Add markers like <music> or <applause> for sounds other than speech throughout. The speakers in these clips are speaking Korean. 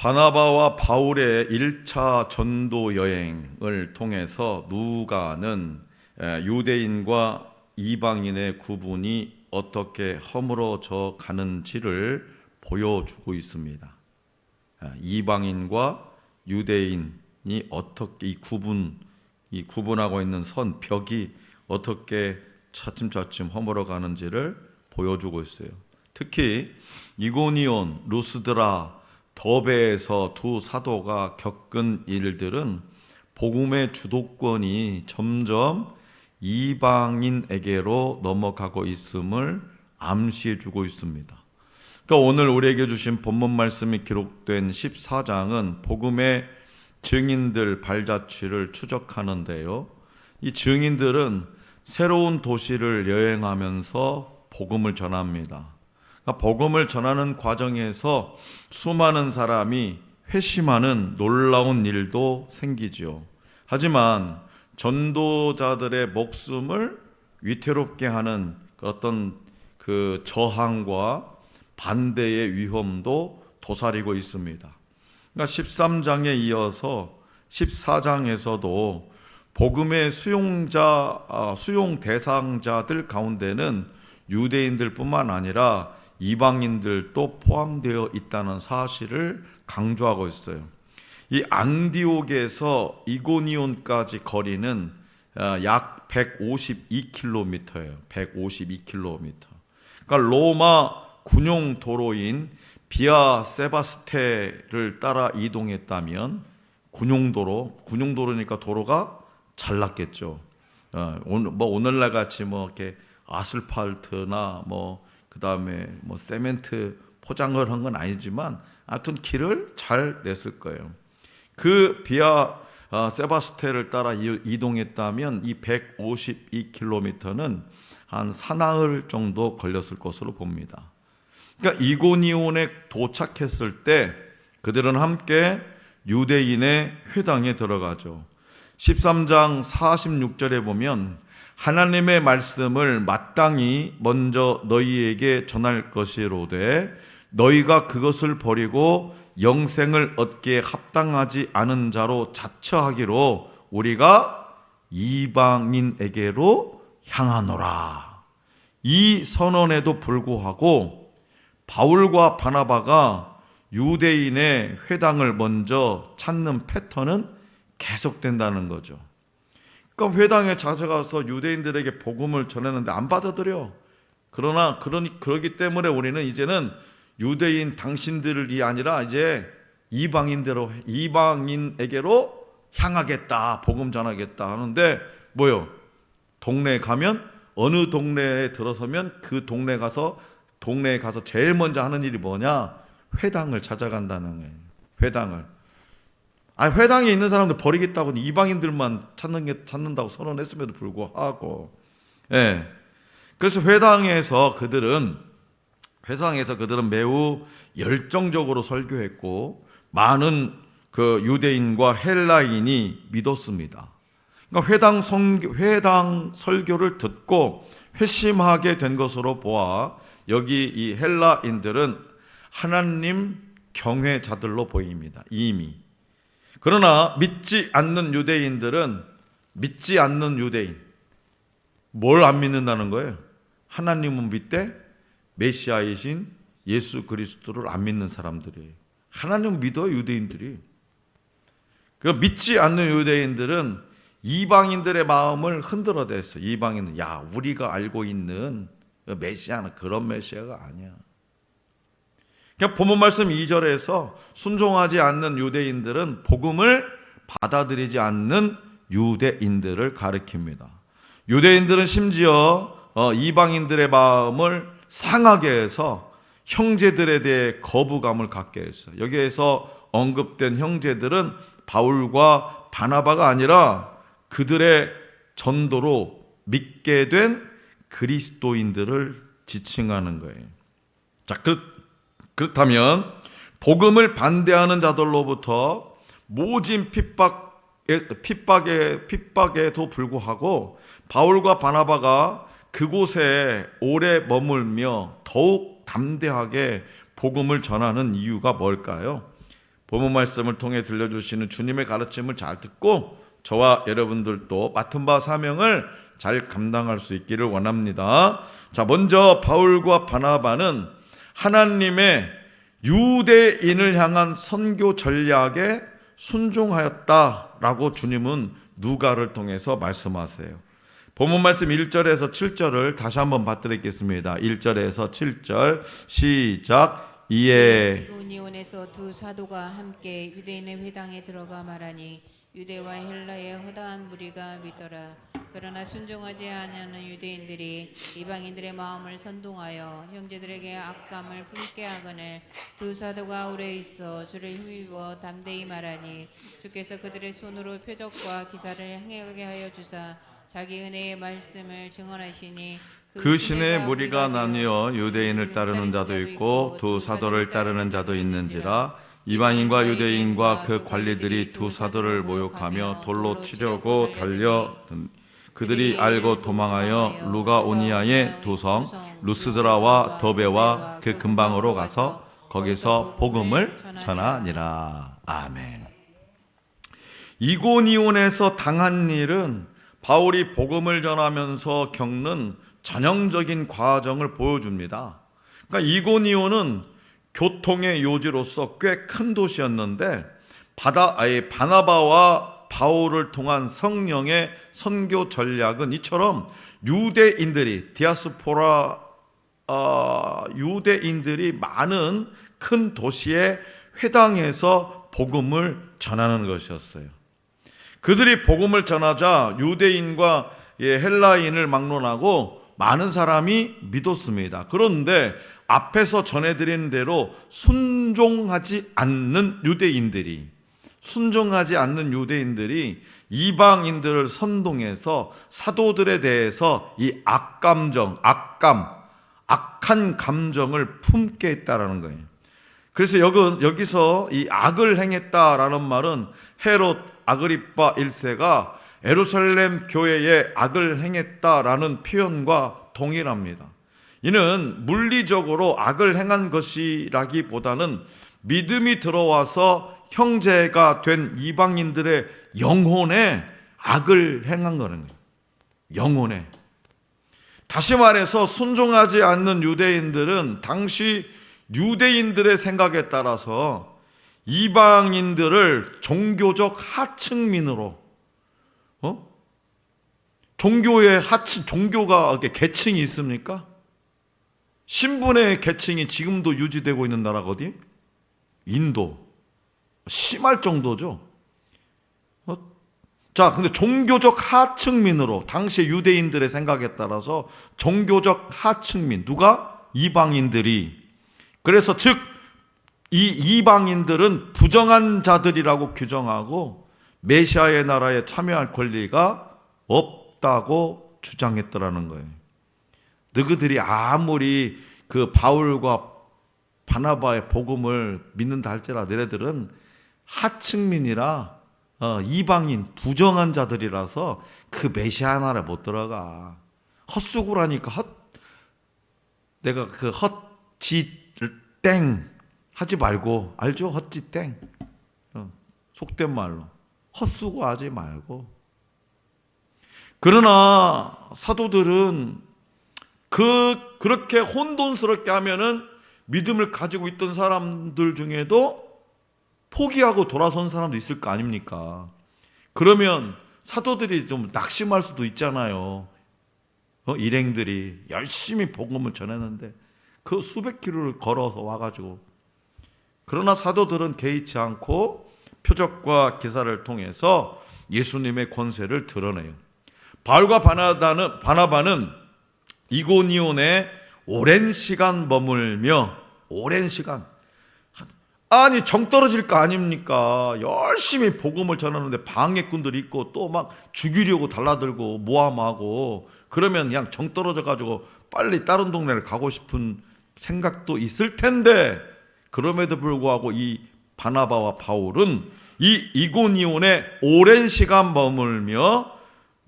바나바와 바울의 1차 전도 여행을 통해서 누가는 에, 유대인과 이방인의 구분이 어떻게 허물어져 가는지를 보여주고 있습니다. 아, 이방인과 유대인이 어떻게 이 구분 이 구분하고 있는 선 벽이 어떻게 차츰차츰 허물어 가는지를 보여주고 있어요. 특히 이고니온, 루스드라, 더베에서 두 사도가 겪은 일들은 복음의 주도권이 점점 이방인에게로 넘어가고 있음을 암시해 주고 있습니다. 그러니까 오늘 우리에게 주신 본문 말씀이 기록된 14장은 복음의 증인들 발자취를 추적하는데요. 이 증인들은 새로운 도시를 여행하면서 복음을 전합니다. 그러니까 복음을 전하는 과정에서 수많은 사람이 회심하는 놀라운 일도 생기지요. 하지만 전도자들의 목숨을 위태롭게 하는 그 어떤 그 저항과 반대의 위험도 도사리고 있습니다. 그러니까 13장에 이어서 14장에서도 복음의 수용자 아, 수용 대상자들 가운데는 유대인들뿐만 아니라 이방인들도 포함되어 있다는 사실을 강조하고 있어요. 이 앙디옥에서 이고니온까지 거리는 아, 약 152km예요. 152km. 그러니까 로마 군용 도로인 비아 세바스테를 따라 이동했다면 군용도로, 군용도로니까 도로가 잘났겠죠. 어, 뭐 오늘날 같이 뭐 이렇게 아스팔트나 뭐 그 다음에 뭐 세멘트 포장을 한 건 아니지만 하여튼 길을 잘 냈을 거예요. 그 비아 어, 세바스테를 따라 이- 이동했다면 이 152km는 한 사나흘 정도 걸렸을 것으로 봅니다. 그러니까 이고니온에 도착했을 때 그들은 함께 유대인의 회당에 들어가죠. 13장 46절에 보면 하나님의 말씀을 마땅히 먼저 너희에게 전할 것이로되 너희가 그것을 버리고 영생을 얻기에 합당하지 않은 자로 자처하기로 우리가 이방인에게로 향하노라. 이 선언에도 불구하고 바울과 바나바가 유대인의 회당을 먼저 찾는 패턴은 계속된다는 거죠. 그러니까 회당에 찾아가서 유대인들에게 복음을 전했는데 안 받아들여. 그러나 그러니 그러기 때문에 우리는 이제는 유대인 당신들이 아니라 이제 이방인대로 이방인에게로 향하겠다. 복음 전하겠다 하는데 뭐요? 동네에 가면 어느 동네에 들어서면 그 동네 가서 동네에 가서 제일 먼저 하는 일이 뭐냐? 회당을 찾아간다는 거예요. 회당을. 아, 회당에 있는 사람들 버리겠다고 이방인들만 찾는 게 찾는다고 선언했음에도 불구하고 예. 그래서 회당에서 그들은 회당에서 그들은 매우 열정적으로 설교했고 많은 그 유대인과 헬라인이 믿었습니다. 그러니까 회당 성교, 회당 설교를 듣고 회심하게 된 것으로 보아 여기 이 헬라인들은 하나님 경외자들로 보입니다. 이미. 그러나 믿지 않는 유대인들은 믿지 않는 유대인 뭘 안 믿는다는 거예요? 하나님은 믿되 메시아이신 예수 그리스도를 안 믿는 사람들이에요. 하나님 믿어 유대인들이. 그 믿지 않는 유대인들은 이방인들의 마음을 흔들어 댔어. 이방인은 야 우리가 알고 있는 그 메시아는 그런 메시아가 아니야. 그러니까 본문 말씀 2절에서 순종하지 않는 유대인들은 복음을 받아들이지 않는 유대인들을 가리킵니다. 유대인들은 심지어 어, 이방인들의 마음을 상하게 해서 형제들에 대해 거부감을 갖게 했어요. 여기에서 언급된 형제들은 바울과 바나바가 아니라 그들의 전도로 믿게 된 그리스도인들을 지칭하는 거예요. 자, 그, 그렇다면 복음을 반대하는 자들로부터 모진 핍박에, 핍박에 핍박에도 불구하고 바울과 바나바가 그곳에 오래 머물며 더욱 담대하게 복음을 전하는 이유가 뭘까요? 본문 말씀을 통해 들려주시는 주님의 가르침을 잘 듣고 저와 여러분들도 맡은 바 사명을 잘 감당할 수 있기를 원합니다. 자, 먼저 바울과 바나바는 하나님의 유대인을 향한 선교 전략에 순종하였다라고 주님은 누가를 통해서 말씀하세요. 본문 말씀 1절에서 7절을 다시 한번 받드리겠습니다. 1절에서 7절 시작 이에 이고니온에서 두 사도가 함께 유대인의 회당에 들어가 말하니 유대와 헬라의 허다한 무리가 믿더라. 그러나 순종하지 아니하는 유대인들이 이방인들의 마음을 선동하여 형제들에게 악감을 품게 하거늘 두 사도가 오래 있어 주를 힘입어 담대히 말하니 주께서 그들의 손으로 표적과 기사를 행하게 하여 주사 자기 은혜의 말씀을 증언하시니 그 신의 무리가 나뉘어 유대인을 따르는 자도 있고 두 사도를 따르는 자도 있는지라 이방인과 유대인과 그 관리들이 두 사도를 모욕하며 돌로 치려고 달려 그들이 알고 도망하여 루가오니아의 두 성 루스드라와 더베와 그 근방으로 가서 거기서 복음을 전하니라 아멘. 이고니온에서 당한 일은 바울이 복음을 전하면서 겪는 전형적인 과정을 보여줍니다. 그러니까 이고니온은 교통의 요지로서 꽤 큰 도시였는데 바다 아예 바나바와 바울을 통한 성령의 선교 전략은 이처럼 유대인들이 디아스포라 어, 유대인들이 많은 큰 도시의 회당에서 복음을 전하는 것이었어요. 그들이 복음을 전하자 유대인과 예, 헬라인을 막론하고 많은 사람이 믿었습니다. 그런데 앞에서 전해드린 대로 순종하지 않는 유대인들이 순종하지 않는 유대인들이 이방인들을 선동해서 사도들에 대해서 이 악감정, 악감, 악한 감정을 품게 했다라는 거예요. 그래서 여기, 여기서 이 악을 행했다라는 말은 헤롯 아그리파 1세가 에루살렘 교회에 악을 행했다라는 표현과 동일합니다. 이는 물리적으로 악을 행한 것이라기보다는 믿음이 들어와서 형제가 된 이방인들의 영혼에 악을 행한 거는 거예요. 영혼에. 다시 말해서 순종하지 않는 유대인들은 당시 유대인들의 생각에 따라서 이방인들을 종교적 하층민으로 어? 종교의 하층 종교가 계층이 있습니까? 신분의 계층이 지금도 유지되고 있는 나라가 어디? 인도. 심할 정도죠. 어? 자, 근데 종교적 하층민으로 당시 유대인들의 생각에 따라서 종교적 하층민 누가 이방인들이 그래서 즉 이 이방인들은 부정한 자들이라고 규정하고 메시아의 나라에 참여할 권리가 없다고 주장했더라는 거예요. 너희들이 아무리 그 바울과 바나바의 복음을 믿는다 할지라도 너희들은 하층민이라 어, 이방인 부정한 자들이라서 그 메시아 나라에 못 들어가. 헛수고라니까 헛 내가 그 헛짓 땡 하지 말고 알죠? 헛짓 땡. 어, 속된 말로 헛수고 하지 말고. 그러나 사도들은 그 그렇게 혼돈스럽게 하면은 믿음을 가지고 있던 사람들 중에도 포기하고 돌아선 사람도 있을 거 아닙니까? 그러면 사도들이 좀 낙심할 수도 있잖아요. 어, 일행들이 열심히 복음을 전했는데 그 수백 킬로를 걸어서 와가지고 그러나 사도들은 개의치 않고 표적과 기사를 통해서 예수님의 권세를 드러내요. 바울과 바나바는, 바나바는 이고니온에 오랜 시간 머물며 오랜 시간 아니 정 떨어질 거 아닙니까? 열심히 복음을 전하는데 방해꾼들이 있고 또 막 죽이려고 달라들고 모함하고 그러면 그냥 정 떨어져 가지고 빨리 다른 동네를 가고 싶은 생각도 있을 텐데 그럼에도 불구하고 이 바나바와 바울은 이 이고니온에 오랜 시간 머물며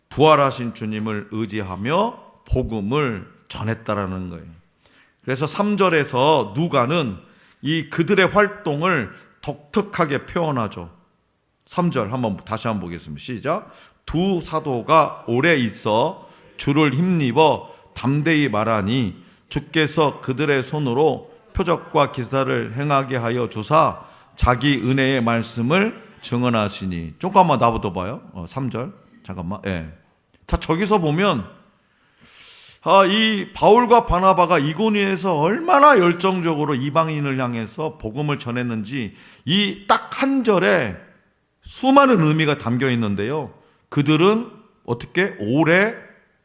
부활하신 주님을 의지하며 복음을 전했다라는 거예요. 그래서 3절에서 누가는 이 그들의 활동을 독특하게 표현하죠. 3절 한번 다시 한번 보겠습니다. 시작. 두 사도가 오래 있어 주를 힘입어 담대히 말하니 주께서 그들의 손으로 표적과 기사를 행하게 하여 주사 자기 은혜의 말씀을 증언하시니 조금만 나부터 봐요. 어, 3절 잠깐만. 예. 자 저기서 보면 아, 이 바울과 바나바가 이고니에서 얼마나 열정적으로 이방인을 향해서 복음을 전했는지 이 딱 한 절에 수많은 의미가 담겨 있는데요. 그들은 어떻게 오래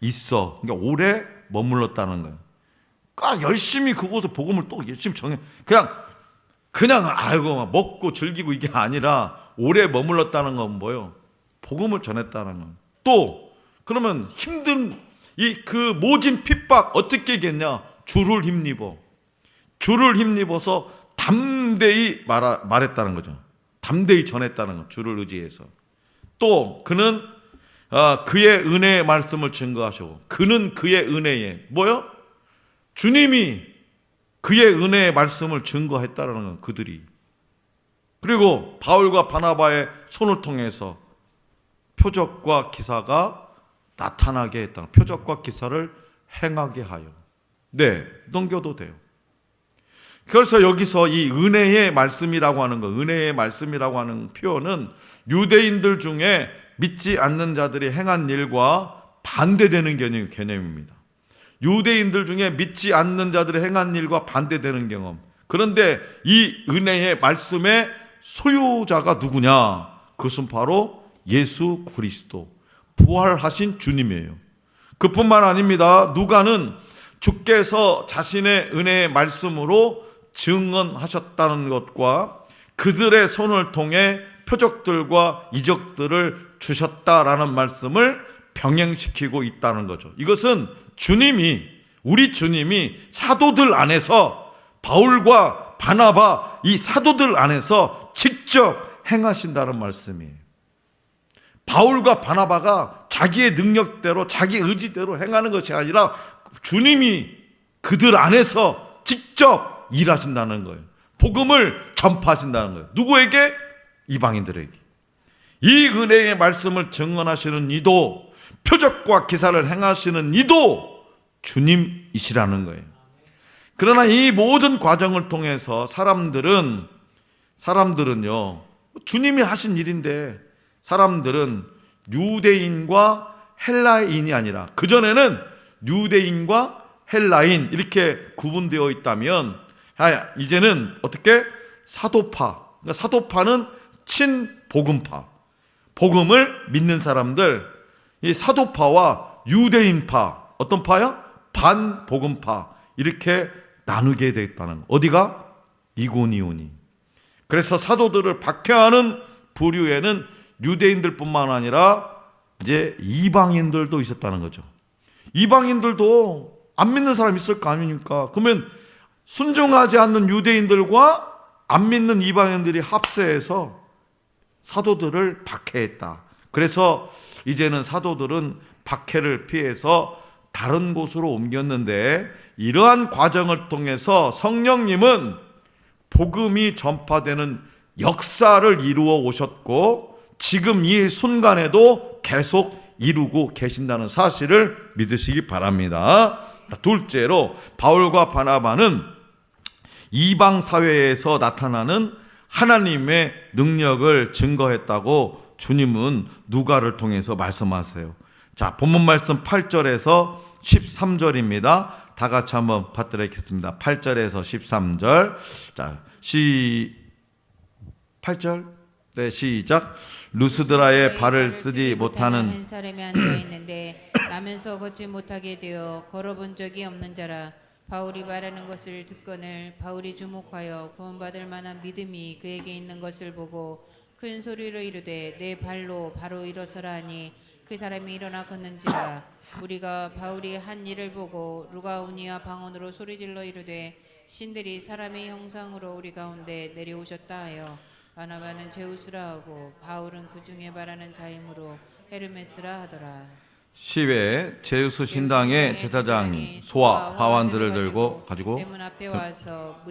있어. 그러니까 오래 머물렀다는 거예요. 까 열심히 그곳에 복음을 또 열심히 정해. 그냥 그냥 아이고 막 먹고 즐기고 이게 아니라 오래 머물렀다는 건 뭐예요? 복음을 전했다는 건. 또 그러면 힘든 이 그 모진 핍박 어떻게 했냐? 주를 힘입어. 주를 힘입어서 담대히 말하, 말했다는 거죠. 담대히 전했다는 거. 주를 의지해서. 또 그는 아, 그의 은혜의 말씀을 증거하시고 그는 그의 은혜에 뭐요? 주님이 그의 은혜의 말씀을 증거했다라는 건 그들이 그리고 바울과 바나바의 손을 통해서 표적과 기사가 나타나게 했다. 표적과 기사를 행하게 하여. 네, 넘겨도 돼요. 그래서 여기서 이 은혜의 말씀이라고 하는 거, 은혜의 말씀이라고 하는 표현은 유대인들 중에 믿지 않는 자들이 행한 일과 반대되는 개념, 개념입니다. 유대인들 중에 믿지 않는 자들이 행한 일과 반대되는 경험. 그런데 이 은혜의 말씀의 소유자가 누구냐? 그것은 바로 예수 그리스도, 부활하신 주님이에요. 그뿐만 아닙니다. 누가는 주께서 자신의 은혜의 말씀으로 증언하셨다는 것과 그들의 손을 통해 표적들과 이적들을 주셨다라는 말씀을 병행시키고 있다는 거죠. 이것은 주님이 우리 주님이 사도들 안에서 바울과 바나바 이 사도들 안에서 직접 행하신다는 말씀이에요. 바울과 바나바가 자기의 능력대로 자기 의지대로 행하는 것이 아니라 주님이 그들 안에서 직접 일하신다는 거예요. 복음을 전파하신다는 거예요. 누구에게? 이방인들에게. 이 은혜의 말씀을 증언하시는 이도 표적과 기사를 행하시는 이도 주님이시라는 거예요. 그러나 이 모든 과정을 통해서 사람들은 사람들은요 주님이 하신 일인데 사람들은 유대인과 헬라인이 아니라 그 전에는 유대인과 헬라인 이렇게 구분되어 있다면 아, 이제는 어떻게? 사도파. 그러니까 사도파는 친복음파. 복음을 믿는 사람들. 이 사도파와 유대인파 어떤 파요? 반복음파. 이렇게 나누게 되었다는 거. 어디가? 이고니오니 그래서 사도들을 박해하는 부류에는 유대인들뿐만 아니라 이제 이방인들도 있었다는 거죠. 이방인들도 안 믿는 사람 있을 거 아닙니까? 그러면 순종하지 않는 유대인들과 안 믿는 이방인들이 합세해서 사도들을 박해했다. 그래서 이제는 사도들은 박해를 피해서 다른 곳으로 옮겼는데 이러한 과정을 통해서 성령님은 복음이 전파되는 역사를 이루어 오셨고 지금 이 순간에도 계속 이루고 계신다는 사실을 믿으시기 바랍니다. 둘째로 바울과 바나바는 이방 사회에서 나타나는 하나님의 능력을 증거했다고 주님은 누가를 통해서 말씀하세요. 자, 본문 말씀 8절에서 13절입니다. 다 같이 한번 받들겠습니다. 8절에서 13절. 자, 시 8절. 네, 시작. 루스드라의 발을 쓰지 못하는 한 사람이 앉아 있는데 나면서 걷지 못하게 되어 걸어본 적이 없는 자라 바울이 말하는 것을 듣거늘 바울이 주목하여 구원받을 만한 믿음이 그에게 있는 것을 보고 큰 소리로 이르되 내 발로 바로 일어서라 하니 그 사람이 일어나 걷는지라 우리가 바울이 한 일을 보고 루가우니아 방언으로 소리질러 이르되 신들이 사람의 형상으로 우리 가운데 내려오셨다 하여 바나바는 제우스라 하고 바울은 그 중에 말하는 자이므로 헤르메스라 하더라. 시외 제우스 신당의 제사장이 소와 화환들을 들고 가지고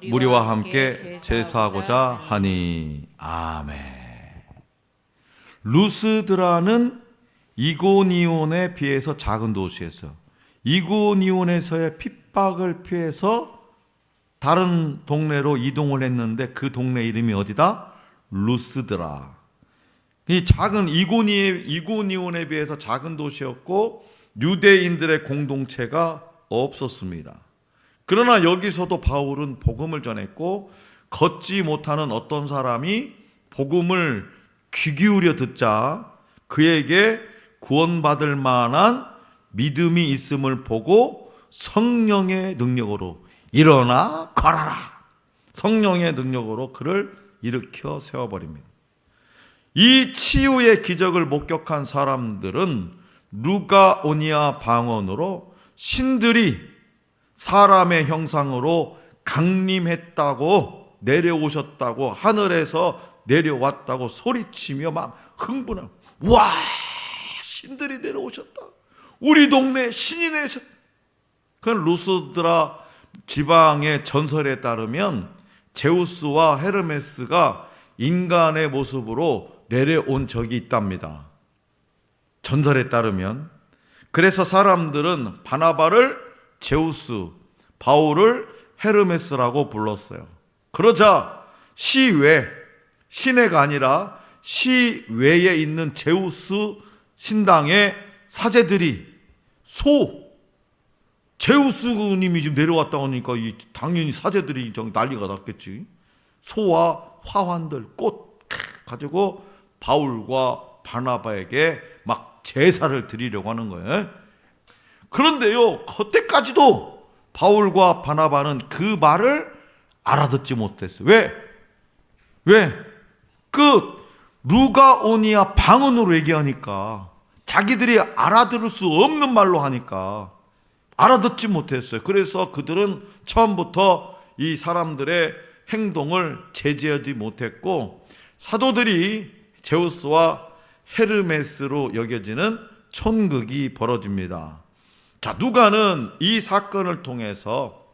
무리와 함께 제사하고자 하니 아멘. 루스드라는 이고니온에 비해서 작은 도시였어. 이고니온에서의 핍박을 피해서 다른 동네로 이동을 했는데 그 동네 이름이 어디다? 루스드라. 이 작은 이고니 이고니온에 비해서 작은 도시였고 유대인들의 공동체가 없었습니다. 그러나 여기서도 바울은 복음을 전했고 걷지 못하는 어떤 사람이 복음을 귀 기울여 듣자 그에게 구원받을 만한 믿음이 있음을 보고 성령의 능력으로 일어나 걸어라. 성령의 능력으로 그를 일으켜 세워버립니다. 이 치유의 기적을 목격한 사람들은 루가오니아 방언으로 신들이 사람의 형상으로 강림했다고 내려오셨다고 하늘에서 내려왔다고 소리치며 막 흥분하고 와 신들이 내려오셨다 우리 동네에 신이 내셨다 그 루스드라 지방의 전설에 따르면 제우스와 헤르메스가 인간의 모습으로 내려온 적이 있답니다. 전설에 따르면 그래서 사람들은 바나바를 제우스, 바울을 헤르메스라고 불렀어요. 그러자 시외 시내가 아니라 시외에 있는 제우스 신당의 사제들이 소 제우스님이 지금 내려왔다 오니까 이 당연히 사제들이 좀 난리가 났겠지. 소와 화환들 꽃 가지고 바울과 바나바에게 막 제사를 드리려고 하는 거예요. 그런데요, 그때까지도 바울과 바나바는 그 말을 알아듣지 못했어요. 왜? 왜? 그 루가오니아 방언으로 얘기하니까 자기들이 알아들을 수 없는 말로 하니까 알아듣지 못했어요. 그래서 그들은 처음부터 이 사람들의 행동을 제지하지 못했고 사도들이 제우스와 헤르메스로 여겨지는 촌극이 벌어집니다. 자, 누가는 이 사건을 통해서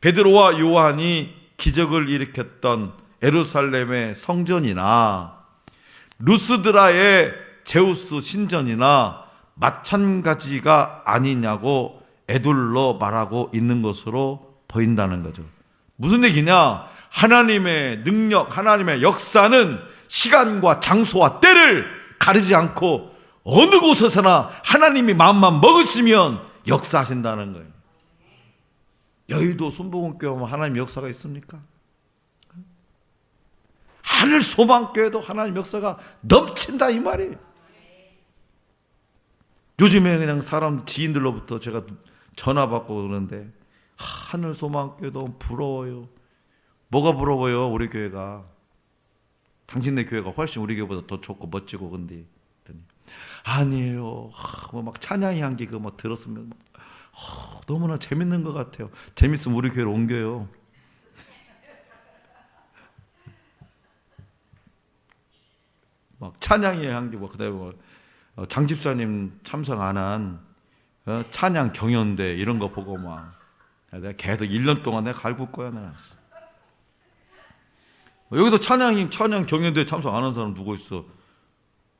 베드로와 요한이 기적을 일으켰던 에루살렘의 성전이나 루스드라의 제우스 신전이나 마찬가지가 아니냐고 애둘러 말하고 있는 것으로 보인다는 거죠. 무슨 얘기냐? 하나님의 능력, 하나님의 역사는 시간과 장소와 때를 가리지 않고 어느 곳에서나 하나님이 마음만 먹으시면 역사하신다는 거예요. 여의도 순복음교회 하나님 역사가 있습니까? 하늘 소망교회도 하나님 역사가 넘친다 이 말이에요. 요즘에 그냥 사람 지인들로부터 제가 전화 받고 그러는데 하늘 소망교회 너무 부러워요. 뭐가 부러워요? 우리 교회가 당신네 교회가 훨씬 우리 교회보다 더 좋고 멋지고 근데 아니에요. 뭐막 찬양 향기 그뭐 들었으면 막, 아, 너무나 재밌는 것 같아요. 재밌으면 우리 교회로 옮겨요. 막 찬양의 향기 뭐 그다음에 뭐 어, 장 집사님 참석 안한 어, 찬양 경연대 이런 거 보고 막 내가 계속 1년 동안 내가 갈굴 거야 내가. 여기서 찬양 찬양 경연대 참석 안 한 사람 누구 있어?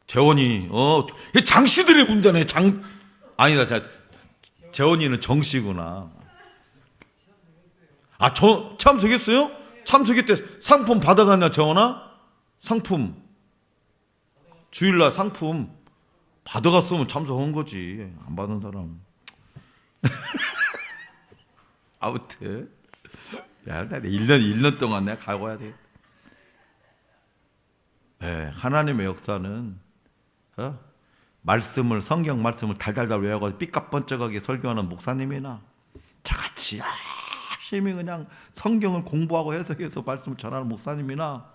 재원이 어 장씨들의 문제네 장 아니다 자 재원이는 정씨구나. 아 저 참석했어요? 참석했대 상품 받아갔냐 재원아? 상품 주일날 상품 받아갔으면 참석한 거지 안 받은 사람. <laughs> 아무튼 야, 나 1년 1년 동안 내가 가고야 돼. 네, 하나님의 역사는 어? 말씀을 성경 말씀을 달달달 외워가지고 삐까번쩍하게 설교하는 목사님이나 저같이 열심히 그냥 성경을 공부하고 해석해서 말씀을 전하는 목사님이나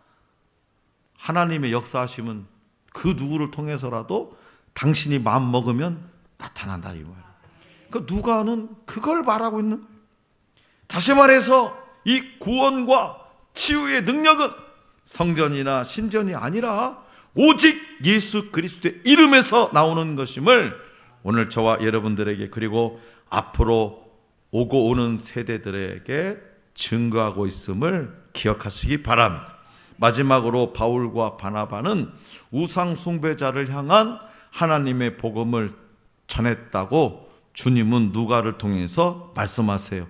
하나님의 역사하심은 그 누구를 통해서라도 당신이 마음 먹으면 나타난다 이 말. 그 누가는 그걸 말하고 있는. 다시 말해서 이 구원과 치유의 능력은 성전이나 신전이 아니라 오직 예수 그리스도의 이름에서 나오는 것임을 오늘 저와 여러분들에게 그리고 앞으로 오고 오는 세대들에게 증거하고 있음을 기억하시기 바랍니다. 마지막으로 바울과 바나바는 우상 숭배자를 향한 하나님의 복음을 전했다고 주님은 누가를 통해서 말씀하세요.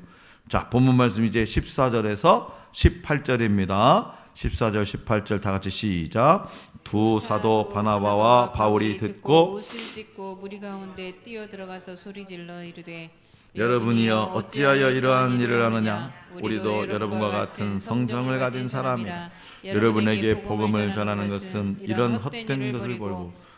자, 본문 말씀 이제 14절에서 18절입니다. 14절 18절 다 같이 시작. 두 사도 바나바와 바울이 듣고 옷을 찢고 무리 가운데 뛰어 들어가서 소리 질러 이르되 여러분이여 어찌하여 이러한 일을 하느냐 우리도 여러분과 같은 성정을 가진 사람이라 여러분에게 복음을 전하는 것은 이런 헛된 것을 버리고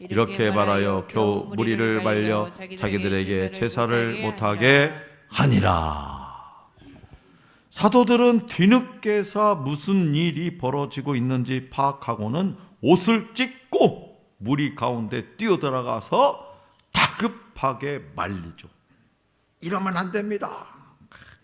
이렇게 말하여 겨우 무리를 말려 자기들에게 제사를 못하게 하니라. 사도들은 뒤늦게서 무슨 일이 벌어지고 있는지 파악하고는 옷을 찢고 무리 가운데 뛰어들어가서 다급하게 말리죠. 이러면 안 됩니다.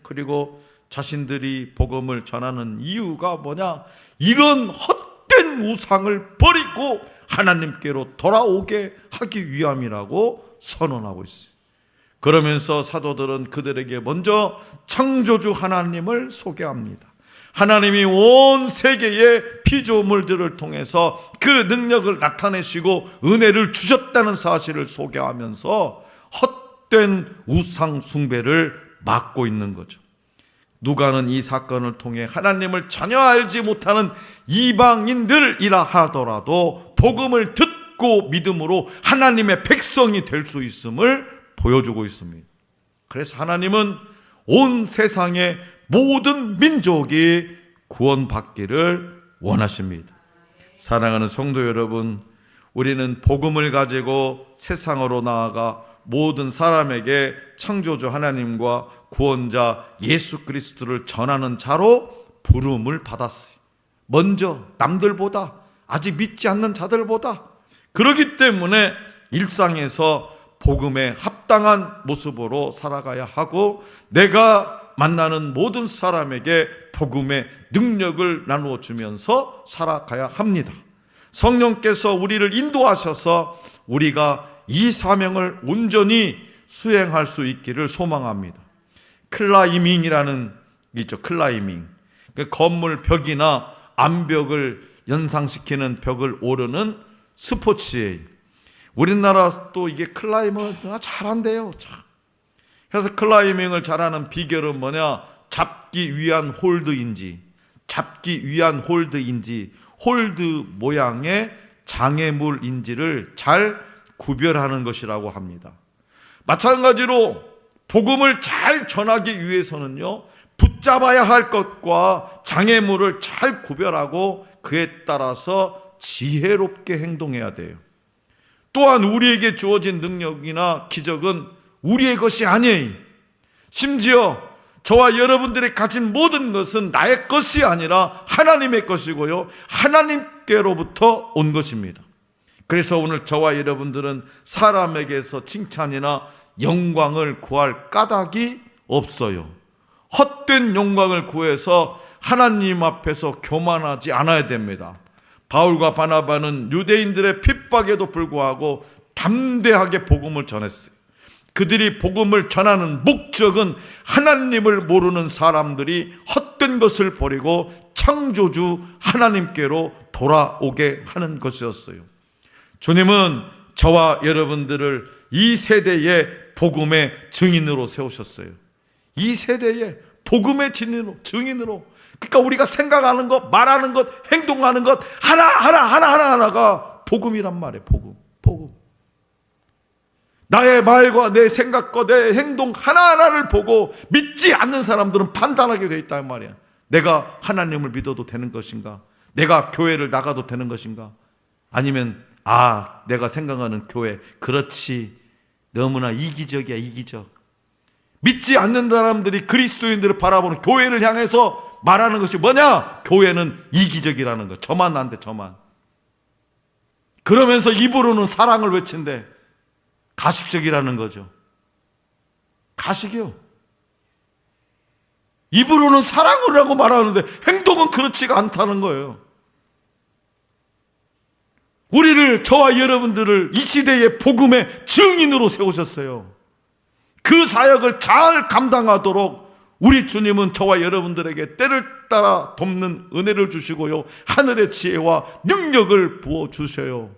그리고 자신들이 복음을 전하는 이유가 뭐냐? 이런 헛된 우상을 버리고 하나님께로 돌아오게 하기 위함이라고 선언하고 있어요. 그러면서 사도들은 그들에게 먼저 창조주 하나님을 소개합니다. 하나님이 온 세계의 피조물들을 통해서 그 능력을 나타내시고 은혜를 주셨다는 사실을 소개하면서 헛된 우상 숭배를 막고 있는 거죠. 누가는 이 사건을 통해 하나님을 전혀 알지 못하는 이방인들이라 하더라도 복음을 듣고 믿음으로 하나님의 백성이 될 수 있음을 보여주고 있습니다. 그래서 하나님은 온 세상의 모든 민족이 구원받기를 원하십니다. 사랑하는 성도 여러분, 우리는 복음을 가지고 세상으로 나아가 모든 사람에게 창조주 하나님과 구원자 예수 그리스도를 전하는 자로 부름을 받았어요. 먼저 남들보다 아직 믿지 않는 자들보다 그러기 때문에 일상에서 복음에 합당한 모습으로 살아가야 하고 내가 만나는 모든 사람에게 복음의 능력을 나누어 주면서 살아가야 합니다. 성령께서 우리를 인도하셔서 우리가 이 사명을 온전히 수행할 수 있기를 소망합니다. 클라이밍이라는 게 있죠. 클라이밍. 그 건물 벽이나 암벽을 연상시키는 벽을 오르는 스포츠예요. 우리나라 또 이게 클라이밍을 잘한대요. 참. 그래서 클라이밍을 잘하는 비결은 뭐냐? 잡기 위한 홀드인지, 잡기 위한 홀드인지, 홀드 모양의 장애물인지를 잘 구별하는 것이라고 합니다. 마찬가지로 복음을 잘 전하기 위해서는요, 붙잡아야 할 것과 장애물을 잘 구별하고 그에 따라서 지혜롭게 행동해야 돼요. 또한 우리에게 주어진 능력이나 기적은 우리의 것이 아니에요. 심지어 저와 여러분들이 가진 모든 것은 나의 것이 아니라 하나님의 것이고요. 하나님께로부터 온 것입니다. 그래서 오늘 저와 여러분들은 사람에게서 칭찬이나 영광을 구할 까닭이 없어요. 헛된 영광을 구해서 하나님 앞에서 교만하지 않아야 됩니다. 바울과 바나바는 유대인들의 핍박에도 불구하고 담대하게 복음을 전했어요. 그들이 복음을 전하는 목적은 하나님을 모르는 사람들이 헛된 것을 버리고 창조주 하나님께로 돌아오게 하는 것이었어요. 주님은 저와 여러분들을 이 세대의 복음의 증인으로 세우셨어요. 이 세대의 복음의 증인으로. 그러니까 우리가 생각하는 것, 말하는 것, 행동하는 것 하나 하나 하나 하나 하나가 복음이란 말이에요. 복음, 복음. 나의 말과 내 생각과 내 행동 하나하나를 보고 믿지 않는 사람들은 판단하게 돼 있단 말이야. 내가 하나님을 믿어도 되는 것인가? 내가 교회를 나가도 되는 것인가? 아니면 아, 내가 생각하는 교회 그렇지. 너무나 이기적이야, 이기적. 믿지 않는 사람들이 그리스도인들을 바라보는 교회를 향해서 말하는 것이 뭐냐? 교회는 이기적이라는 거. 저만 안 돼, 저만. 그러면서 입으로는 사랑을 외친대. 가식적이라는 거죠. 가식이요. 입으로는 사랑을 하고 말하는데 행동은 그렇지가 않다는 거예요. 우리를 저와 여러분들을 이 시대의 복음의 증인으로 세우셨어요. 그 사역을 잘 감당하도록 우리 주님은 저와 여러분들에게 때를 따라 돕는 은혜를 주시고요. 하늘의 지혜와 능력을 부어 주셔요.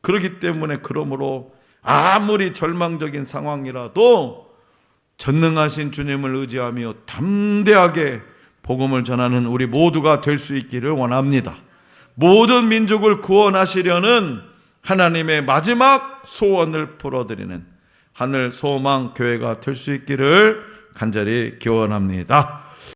그렇기 때문에 그러므로 아무리 절망적인 상황이라도 전능하신 주님을 의지하며 담대하게 복음을 전하는 우리 모두가 될 수 있기를 원합니다. 모든 민족을 구원하시려는 하나님의 마지막 소원을 풀어드리는 하늘 소망 교회가 될 수 있기를 간절히 기원합니다.